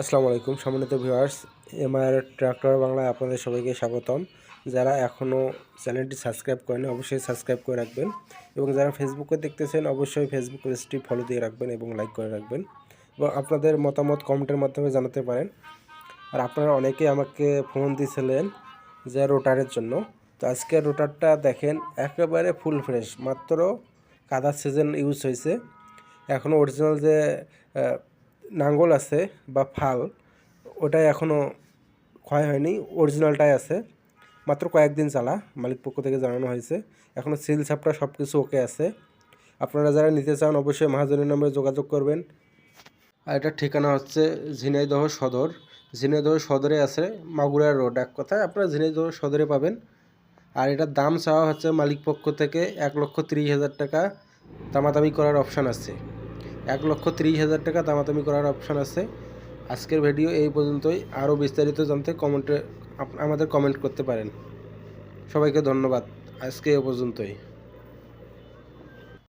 আসসালামু আলাইকুম, সম্মানিত ভিউয়ার্স এমআর ট্রাক্টর বাংলায় আপনাদের সবাইকে স্বাগতম। যারা এখনও চ্যানেলটি সাবস্ক্রাইব করেন অবশ্যই সাবস্ক্রাইব করে রাখবেন এবং যারা ফেসবুকে দেখতেছেন, অবশ্যই ফেসবুক পেজটি ফলো দিয়ে রাখবেন এবং লাইক করে রাখবেন এবং আপনাদের মতামত কমেন্টের মাধ্যমে জানাতে পারেন। আর আপনারা অনেকেই আমাকে ফোন দিয়েছিলেন যে রোটারের জন্য। তো আজকে রোটারটা দেখেন একেবারে ফুল ফ্রেশ, মাত্র কাদার সিজন ইউজ হয়েছে। এখনও অরিজিনাল যে নাঙ্গল আছে বা ফাল, ওটাই এখনও ক্ষয় হয়নি অরিজিনালটাই আছে। মাত্র কয়েকদিন চালা মালিক পক্ষ থেকে জানানো হয়েছে। এখনও সিল ছাপটা সব কিছু ওকে আছে। আপনারা যারা নিতে চান, অবশ্যই মহাজনের নম্বরে যোগাযোগ করবেন। আর এটার ঠিকানা হচ্ছে ঝিনাইদহ সদর। ঝিনাইদহ সদরে আছে মাগুরা রোড, এক কথায় আপনারা ঝিনাইদহ সদরে পাবেন। আর এটার দাম চাওয়া হচ্ছে মালিক পক্ষ থেকে এক লক্ষ তিরিশ হাজার টাকা। দামাদামি করার অপশান আছে। এক লক্ষ ত্রিশ হাজার টাকা দামাদামি করার অপশান আছে। আজকের ভিডিও এই পর্যন্তই। আরও বিস্তারিত জানতে কমেন্টে আমাদের কমেন্ট করতে পারেন। সবাইকে ধন্যবাদ। আজকে এ পর্যন্তই।